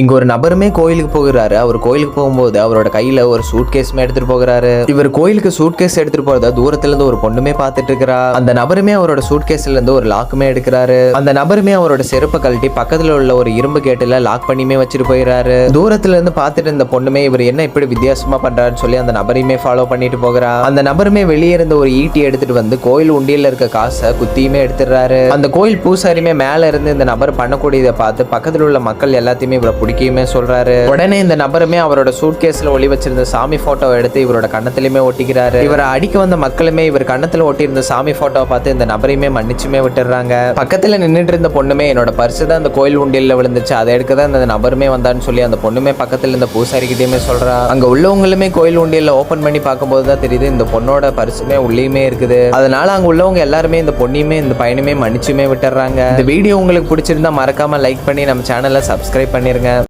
இங்க ஒரு நபருமே கோயிலுக்கு போகிறாரு. அவர் கோயிலுக்கு போகும்போது அவரோட கையில ஒரு சூட் கேஸ்மே எடுத்துட்டு போகிறாரு. இவர் கோயிலுக்கு சூட் கேஸ் எடுத்துட்டு போறத தூரத்துல இருந்து ஒரு பொண்ணுமே பாத்துட்டு இருக்கிறா. அந்த நபருமே அவரோட சூட் கேஸ்ல இருந்து ஒரு லாக்குமே எடுக்கிறாரு. அந்த நபருமே அவரோட செருப்பை கழட்டி பக்கத்துல உள்ள ஒரு இரும்பு கேட்டுல லாக் பண்ணியுமே வச்சுட்டு போயிறாரு. தூரத்துல இருந்து பார்த்துட்டு இருந்த பொண்ணுமே இவர் என்ன இப்படி வித்தியாசமா பண்றாருன்னு சொல்லி அந்த நபரையுமே ஃபாலோ பண்ணிட்டு போகிறா. அந்த நபருமே வெளியே இருந்த ஒரு ஈட்டி எடுத்துட்டு வந்து கோயில் உண்டியல்ல இருக்க காசை குத்தியுமே எடுத்துடுறாரு. அந்த கோயில் பூசாரியுமே மேல இருந்து இந்த நபர் பண்ணக்கூடியதை பார்த்து பக்கத்துல உள்ள மக்கள் எல்லாத்தையுமே இவரை பிடிக்கயுமே சொல்றாரு. உடனே இந்த நபருமே அவரோட சூட்கேஸ்ல ஒளி வச்சிருந்த சாமி போட்டோவை எடுத்து இவரோட கண்ணத்திலுமே ஒட்டிக்கிறாரு. இவரை அடிக்க வந்த மக்களுமே இவர் கண்ணத்துல ஒட்டியிருந்த சாமி போட்டோவை பார்த்து இந்த நபரையுமே மன்னிச்சுமே விட்டுறாங்க. பக்கத்துல நின்றுட்டு இருந்த பொண்ணுமே என்னோட பரிசு தான் அந்த கோயில் உண்டியல்ல விழுந்துச்சு. அதை எடுக்க தான் இந்த நபருமே வந்தான்னு சொல்லி அந்த பொண்ணுமே பக்கத்துல இருந்த பூசாரிக்கிட்டேயுமே சொல்றா. அங்க உள்ளவங்களுமே கோயில் உண்டியல்ல ஓபன் பண்ணி பார்க்கும்போது தான் தெரியுது இந்த பொண்ணோட பரிசுமே உள்ளேயுமே இருக்குது. அதனால அங்க உள்ளவங்க எல்லாருமே இந்த பொண்ணையுமே இந்த பையனுமே மன்னிச்சுமே விட்டுறாங்க. இந்த வீடியோ உங்களுக்கு பிடிச்சிருந்தா மறக்காம லைக் பண்ணி நம்ம சேனலை சப்ஸ்கிரைப் பண்ணிருங்க.